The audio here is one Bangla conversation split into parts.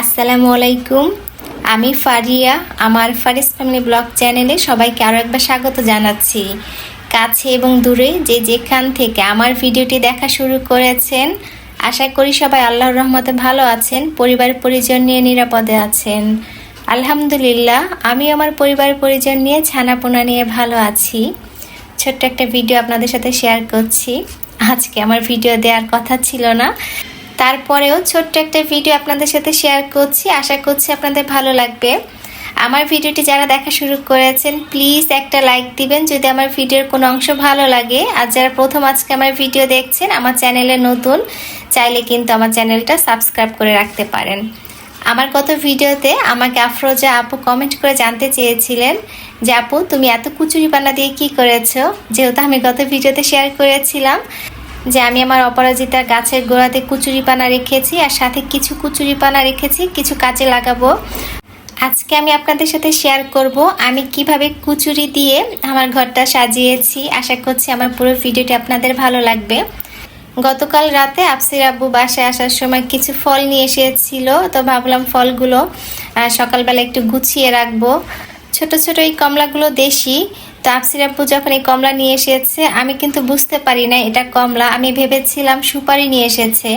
আসসালামু আলাইকুম। আমি ফারিয়া, আমার ফারিস ফ্যামিলি ব্লগ চ্যানেলে সবাইকে আরও একবার স্বাগত জানাচ্ছি। কাছে এবং দূরে যে যেখান থেকে আমার ভিডিওটি দেখা শুরু করেছেন, আশা করি সবাই আল্লাহর রহমতে ভালো আছেন, পরিবার পরিজন নিয়ে নিরাপদে আছেন। আলহামদুলিল্লাহ, আমি আমার পরিবার পরিজন নিয়ে ছানাপোনা নিয়ে ভালো আছি। ছোট্ট একটা ভিডিও আপনাদের সাথে শেয়ার করছি। আজকে আমার ভিডিও দেওয়ার কথা ছিল না। তারপরেও ছোট্ট একটা ভিডিও আপনাদের সাথে শেয়ার করছি। আশা করছি আপনাদের ভালো লাগবে। আমার ভিডিওটি যারা দেখা শুরু করেছেন প্লিজ একটা লাইক দিবেন। যদি আমার ভিডিওর কোনো অংশ ভালো লাগে, আর যারা প্রথম আজকে আমার ভিডিও দেখছেন, আমার চ্যানেলে নতুন, চাইলে কিন্তু আমার চ্যানেলটা সাবস্ক্রাইব করে রাখতে পারেন। আমার গত ভিডিওতে আমাকে আফরোজা আপু কমেন্ট করে জানতে চেয়েছিলেন যে, আপু, তুমি এত কুচুরি পানা দিয়ে কি করেছ? যেহেতু আমি গত ভিডিওতে শেয়ার করেছিলাম। যে আমি আমার অপরাজিতার গাছের গোড়াতে কুচুরি পানা রেখেছি আর সাথে কিছু কুচুরি পানা রেখেছি, কিছু কাজে লাগাবো। আজকে আমি আপনাদের সাথে শেয়ার করব আমি কীভাবে কুচুরি দিয়ে আমার ঘরটা সাজিয়েছি। আশা করছি আমার পুরো ভিডিওটি আপনাদের ভালো লাগবে। গতকাল রাতে আফসির আব্বু বাসায় আসার সময় কিছু ফল নিয়ে এসেছিল, তো ভাবলাম ফলগুলো সকালবেলা একটু গুছিয়ে রাখব। ছোট ছোট এই কমলাগুলো দেশি তো আফসির আব্বু যখন এই কমলা নিয়ে এসেছে। আমি কিন্তু বুঝতে পারি না এটা কমলা। আমি ভেবেছিলাম সুপারি নিয়ে এসেছে।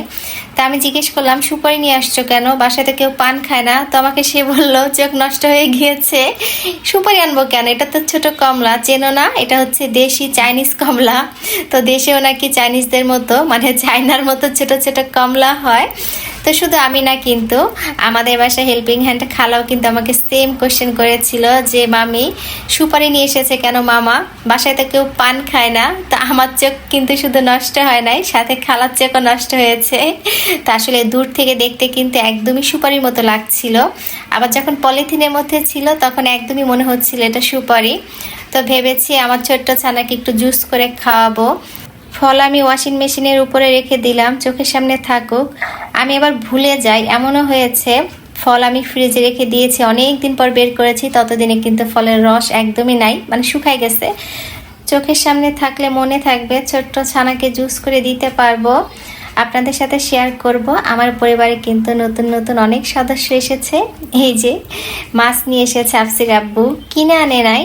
তা আমি জিজ্ঞেস করলাম, সুপারি নিয়ে আসছো কেন? বাসাতে কেউ পান খায় না। তো আমাকে সে বলল, চোখ নষ্ট হয়ে গিয়েছে। সুপারি আনব কেন? এটা তো ছোট কমলা। চেনো না? এটা হচ্ছে দেশি চাইনিজ কমলা। তো দেশেও নাকি চাইনিজদের মতো মানে চায়নার মতো ছোট ছোট কমলা হয়। তো শুধু আমি না কিন্তু আমাদের বাসায় হেল্পিং হ্যান্ড খালাও কিন্তু আমাকে সেম কোশ্চেন করেছিল যে, মামি, সুপারি নিয়ে এসেছে কেন মামা? বাসায় তো কেউ পান খায় না। তো আমার চোখ কিন্তু শুধু নষ্ট হয় নাই, সাথে খালার চোখও নষ্ট হয়েছে। তো আসলে দূর থেকে দেখতে কিন্তু একদমই সুপারির মতো লাগছিল। আবার যখন পলিথিনের মধ্যে ছিল, তখন একদমই মনে হচ্ছিল এটা সুপারি। তো ভেবেছি আমার ছোট্ট ছানাকে একটু জুস করে খাওয়াবো। ফল আমি ওয়াশিং মেশিনের উপরে রেখে দিলাম, চোখের সামনে থাকুক। আমি এবার ভুলে যাই, এমনও হয়েছে, ফল আমি ফ্রিজে রেখে দিয়েছি অনেক দিন পর বের করেছি, ততদিনে কিন্তু ফলের রস একদমই নাই মানে শুকায় গেছে। চোখের সামনে থাকলে মনে থাকবে, ছোট্ট ছানাকে জুস করে দিতে পারব, আপনাদের সাথে শেয়ার করব। আমার পরিবারে কিন্তু নতুন নতুন অনেক সদস্য এসেছে। এই যে, মাছ নিয়ে এসেছে আফসির আব্বু। কিনে আনে নাই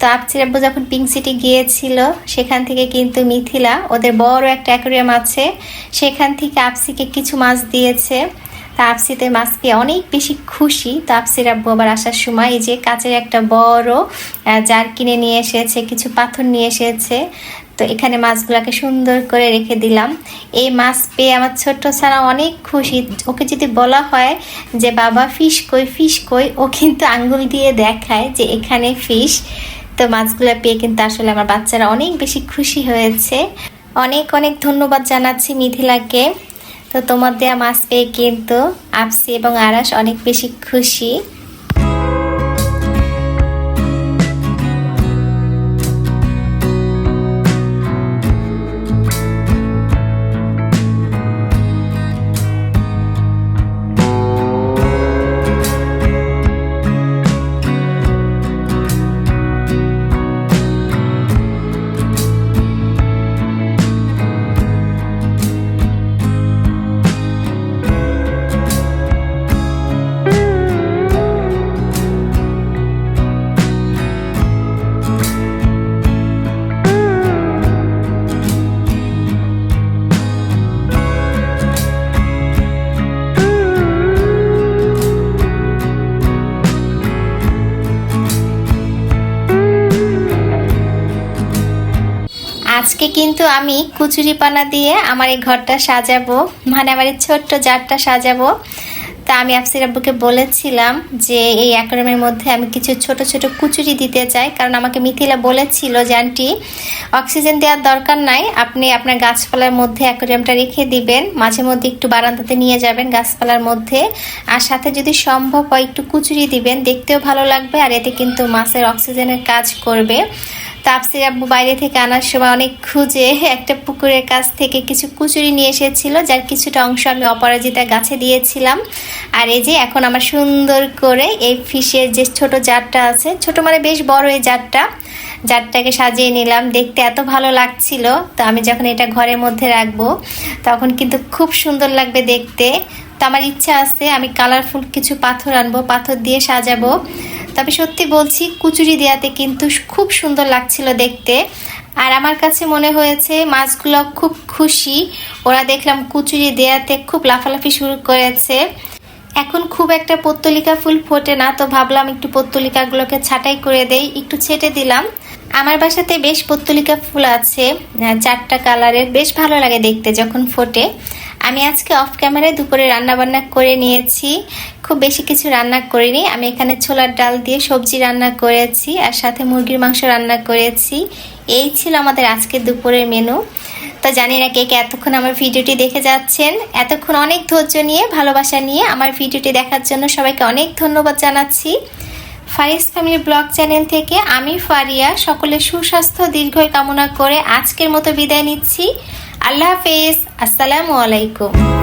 তো আব্বু যখন পিঙ্ক সিটি গিয়েছিল, সেখান থেকে কিন্তু মিথিলা, ওদের বড় একটা অ্যাকোরিয়াম আছে, সেখান থেকে আপসিকে কিছু মাছ দিয়েছে। তা আপসিতে মাছ পেয়ে অনেক বেশি খুশি তো আপসির আব্বু আবার আসার সময়। এই যে কাচের একটা বড় জার কিনে নিয়ে এসেছে, কিছু পাথর নিয়ে এসেছে। তো এখানে মাছগুলোকে সুন্দর করে রেখে দিলাম। এই মাছ পেয়ে আমার ছোট্ট ছাড়া অনেক খুশি। ওকে যদি বলা হয় যে, বাবা ফিশ কই ফিশ কই? ও কিন্তু আঙ্গুল দিয়ে দেখায় যে, এখানে ফিশ তো মাছগুলো পেয়ে কিন্তু আসলে আমার বাচ্চারা অনেক বেশি খুশি হয়েছে। অনেক অনেক ধন্যবাদ জানাচ্ছি মিথিলাকে। তো তোমার দেয়া মাছ পেয়ে কিন্তু আপসি এবং আরাস অনেক বেশি খুশি। আজকে কিন্তু আমি কুচুরি পানা দিয়ে আমার এই ঘরটা সাজাবো। মানে আমার এই ছোট্ট জারটা সাজাবো। তা আমি আফসির আব্বুকে বলেছিলাম যে এই অ্যাকোরিয়ামের মধ্যে আমি কিছু ছোট ছোট কুচুরি দিতে চাই। কারণ আমাকে মিথিলা বলেছিল, যে আন্টি, অক্সিজেন দেওয়ার দরকার নাই। আপনি আপনার গাছপালার মধ্যে অ্যাকোরিয়ামটা রেখে দিবেন। মাঝে মধ্যে একটু বারান্দাতে নিয়ে যাবেন গাছপালার মধ্যে। আর সাথে যদি সম্ভব হয় একটু কুচুরি দিবেন। দেখতেও ভালো লাগবে। আর এতে কিন্তু মাছের অক্সিজেনের কাজ করবে। তাপসির আব্বু বাইরে থেকে আনার সময় অনেক খুঁজে একটা পুকুরের কাছ থেকে কিছু কুচুরি নিয়ে এসেছিল, যার কিছুটা অংশ আমি অপরাজিতা গাছে দিয়েছিলাম। আর এই যে এখন আমার সুন্দর করে এই ফিশের যে ছোট জারটা আছে, ছোট মানে বেশ বড় এই জারটা, জারটাকে সাজিয়ে নিলাম। দেখতে এত ভালো লাগছিল। তো আমি যখন এটা ঘরের মধ্যে রাখব, তখন কিন্তু খুব সুন্দর লাগবে দেখতে। তো আমার ইচ্ছা আছে আমি কালারফুল কিছু পাথর আনব, পাথর দিয়ে সাজাবো। তবে সত্যি বলছি, কুচুরি দেওয়াতে কিন্তু খুব সুন্দর লাগছিল দেখতে। আর আমার কাছে মনে হয়েছে, মাছগুলো খুব খুশি। ওরা দেখলাম কুচুরি দেয়াতে খুব লাফালাফি শুরু করেছে। এখন খুব একটা পত্তলিকা ফুল ফোটে না, তো ভাবলাম একটু পত্তলিকাগুলোকে ছাঁটাই করে দেই, একটু ছেটে দিলাম। আমার বাসাতে বেশ পত্তলিকা ফুল আছে চারটা কালারের, বেশ ভালো লাগে দেখতে যখন ফোটে। আমি আজকে অফ ক্যামেরায় দুপুরে রান্না বান্না করে নিয়েছি। খুব বেশি কিছু রান্না করিনি। আমি এখানে ছোলার ডাল দিয়ে সবজি রান্না করেছি আর সাথে মুরগির মাংস রান্না করেছি। এই ছিল আমাদের আজকে দুপুরের মেনু তো জানি না কে কে এতক্ষণ আমার ভিডিওটি দেখে যাচ্ছেন। এতক্ষণ অনেক ধৈর্য নিয়ে, ভালোবাসা নিয়ে আমার ভিডিওটি দেখার জন্য সবাইকে অনেক ধন্যবাদ জানাচ্ছি। ফারিস ফ্যামিলি ব্লগ চ্যানেল থেকে আমি ফারিয়া। সকলে সুস্বাস্থ্য দীর্ঘই কামনা করে আজকের মতো বিদায় নিচ্ছি। আল্লাহ হাফেজ। আসসালামু আলাইকুম।